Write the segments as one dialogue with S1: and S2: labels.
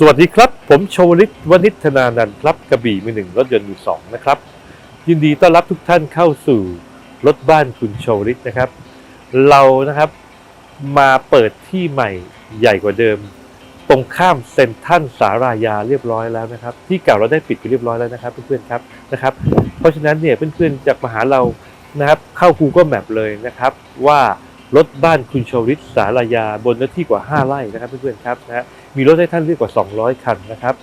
S1: สวัสดีครับ ผมชวลิตวณิธนานันท์ครับกระบี่มือหนึ่งรถยนต์มือสองนะครับ ยินดีต้อนรับทุกท่านเข้าสู่รถบ้านคุณชวลิตนะครับ เรานะครับมาเปิดที่ใหม่ใหญ่กว่าเดิม ตรงข้ามเซ็นทรัลสารายาเรียบร้อยแล้วนะครับ ที่เก่าเราได้ปิดไปเรียบร้อยแล้วนะครับเพื่อนๆครับนะครับ เพราะฉะนั้นเนี่ยเพื่อนๆจากมาหาเรานะครับ เข้า Google Map เลยนะครับว่า รถบ้านคุณชวิตสารายาบนเนื้อที่กว่า 5 ไร่นะครับเพื่อนๆครับนะฮะมีรถให้ท่านเลือกกว่า 200 คันนะครับ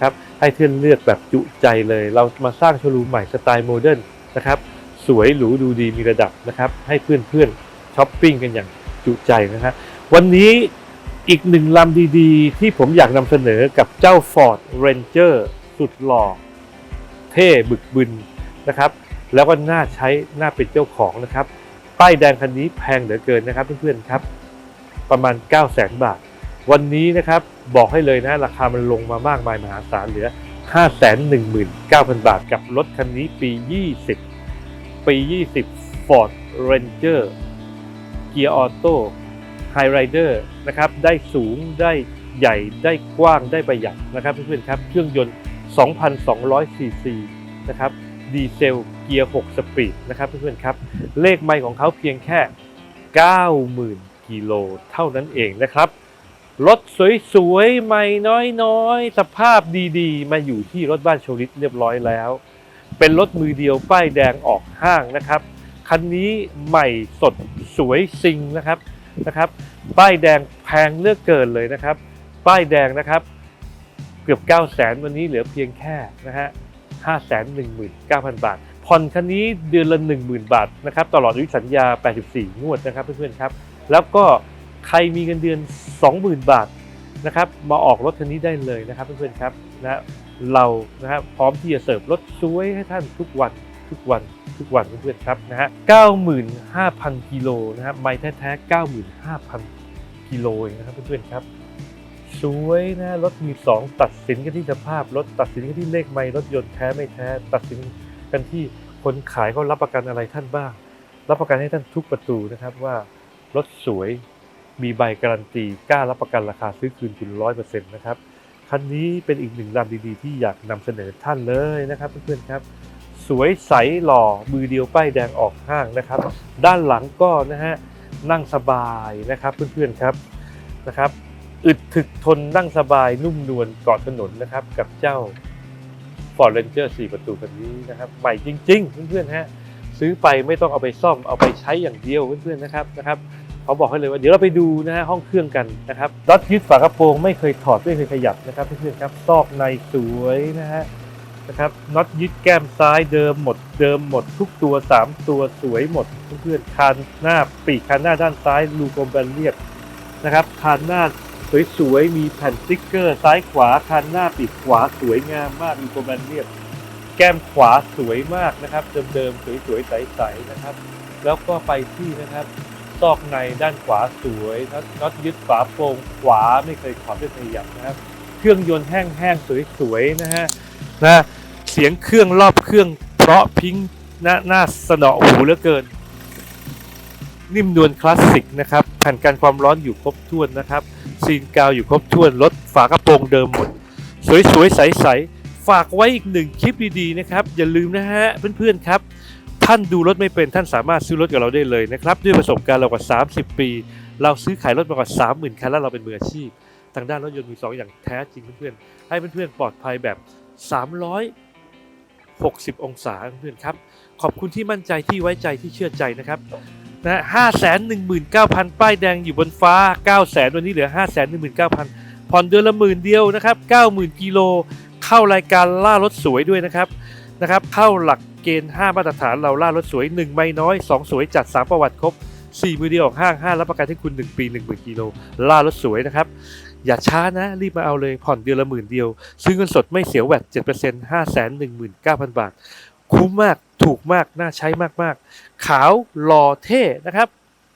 S1: ครับให้ท่านเลือกแบบจุใจเลย เรามาสร้างโชว์รูมใหม่สไตล์โมเดิร์นนะครับสวยหรูดูดีมีระดับนะครับให้เพื่อนๆช้อปปิ้งกันอย่างจุใจนะฮะวันนี้อีกหนึ่งลำดีๆ ที่ผมอยากนำเสนอกับเจ้า Ford Ranger สุดหล่อเท่บึกบึนนะครับ แล้วก็น่าใช้น่าเป็นเจ้าของนะครับ ป้ายแดงคันนี้แพงเหลือเกินนะครับเพื่อนๆครับ ประมาณ 9 0 0 0 0 0บาท วันนี้นะครับบอกให้เลยนะราคามันลงมามากมายมหาศาลเหลือ 519,000 บาทกับรถคันนี้ปี 20 ปี 20 Ford Ranger เกียร์ออโต้ไฮไรเดอร์นะครับได้สูงได้ใหญ่ได้กว้างได้ประหยัดนะครับเพื่อนๆครับ เครื่องยนต์ 2,200ซีซีนะครับดีเซล กียร์ 6 สปีดนะครับเพื่อนๆครับ เลขไมล์ของเขาเพียงแค่ 90,000 กิโลเท่านั้นเองนะครับ รถสวยๆใหม่น้อยๆ สภาพดีๆ มาอยู่ที่รถบ้านโชลิตเรียบร้อยแล้ว เป็นรถมือเดียวป้ายแดงออกห้างนะครับ คันนี้ใหม่สดสวยซิงนะครับนะครับ ป้ายแดงแพงเลือกเกินเลยนะครับ ป้ายแดงนะครับเกือบ 9 0 0 0 0 0 วันนี้เหลือเพียงแค่นะฮะ519,000 บาท ผ่อนคันนี้เดือนละ 10,000 บาทนะครับตลอดอายุสัญญา 84 งวดนะครับเพื่อนๆครับ แล้วก็ใครมีเงินเดือน 20,000 บาทนะครับมาออกรถคันนี้ได้เลยนะครับเพื่อนๆครับนะเรานะครับพร้อมที่จะเสิร์ฟรถสวยให้ท่านทุกวันทุกวันทุกวันเพื่อนๆครับนะฮะ95,000 กิโลนะครับไม้แท้ๆ 95,000 กิโลนะครับเพื่อนๆครับสวยนะรถมีสองตัดสินกันที่สภาพรถตัดสินกันที่เลขไม่รถยนต์แท้ไม่แท้ตัดสิน กันที่คนขายเขารับประกันอะไรท่านบ้าง รับประกันให้ท่านทุกประตูนะครับว่ารถสวยมีใบการันตีกล้ารับประกันราคาซื้อคืนคุณร้อยเปอร์เซ็นต์นะครับคันนี้เป็นอีกหนึ่งลำดีๆ ที่อยากนำเสนอท่านเลยนะครับเพื่อนๆครับ สวยใสหล่อมือเดียวป้ายแดงออกห้างนะครับ ด้านหลังก็นะฮะนั่งสบายนะครับเพื่อนๆครับนะครับอึดถึกทนนั่งสบายนุ่มนวลเกาะถนนนะครับกับเจ้า Ford Ranger 4 ประตูคันนี้นะครับใหม่จริง ๆ เพื่อนๆฮะซื้อไปไม่ต้องเอาไปซ่อมเอาไปใช้อย่างเดียวเพื่อนๆนะครับนะครับเขาบอกให้เลยว่าเดี๋ยวเราไปดูนะฮะห้องเครื่องกันนะครับน็อตยึดฝากระโปรงไม่เคยถอดไม่เคยขยับนะครับเพื่อนๆครับซอกในสวยนะฮะนะครับน็อตยึดแก้มซ้ายเดิมหมดเดิมหมดทุกตัว 3 ตัวสวยหมดเพื่อนๆคานหน้าปีกคานหน้าด้านซ้ายรูกลมแบนเรียบนะครับคานหน้า สวยๆ มีแผ่นสติ๊กเกอร์ซ้ายขวาคันหน้าปิดขวาสวยงามมากมีโปรแกรมเรียบ แก้มขวาสวยมากนะครับ เดิมๆ สวยๆ ใสๆ นะครับ แล้วก็ไปที่นะครับ ซอกในด้านขวาสวยน็อตยึดฝาโปร่งขวาไม่เคยขอดไม่เคยหยับนะครับ เครื่องยนต์แห้งๆ สวยๆ นะฮะนะเสียงเครื่องรอบเครื่องเพราะพริ้งนะน่าสนอหูเหลือเกิน นิ่มนวลคลาสสิกนะครับแผ่นกันความร้อนอยู่ครบถ้วนนะครับ ซีนกาวอยู่ครบถ้วนรถฝากระโปรงเดิมหมด สวยๆ ใสๆ ฝากไว้อีกหนึ่งคลิปดีๆนะครับ อย่าลืมนะฮะเพื่อนๆครับ ท่านดูรถไม่เป็นท่านสามารถซื้อรถกับเราได้เลยนะครับ ด้วยประสบการณ์เรากว่า 30 ปี เราซื้อขายรถมากว่า 30,000 คันแล้วเราเป็นมืออาชีพ ทางด้านรถยนต์มือสองอย่างแท้จริงเพื่อนๆให้เพื่อนๆปลอดภัยแบบ 360 องศาเพื่อนๆครับขอบคุณที่มั่นใจที่ไว้ใจที่เชื่อใจนะครับ นะห้าแสนหนึ่งหมื่นเก้าพันป้ายแดงอยู่บนฟ้าเก้าแสนวันนี้เหลือห้าแสนหนึ่งหมื่นเก้าพันผ่อนเดือนละหมื่นเดียวนะครับเก้าหมื่นกิโลเข้ารายการล่ารถสวยด้วยนะครับนะครับเข้าหลักเกณฑ์ 5 มาตรฐานเราล่ารถสวย 1 ไม่น้อย 2 สวยจัด 3 ประวัติครบ 4 มือเดียวออกห้าง 5 รับประกันให้คุณ 1 ปี 1 0,000กิโลล่ารถสวยนะครับ อย่าช้านะ รีบมาเอาเลยผ่อนเดือนละหมื่นเดียว ซื้อเงินสดไม่เสียแวด7% 5 1 9 0 0 0 บาท คุ้มมาก ถูกมาก น่าใช้มากๆ ขาวหล่อเท่นะครับ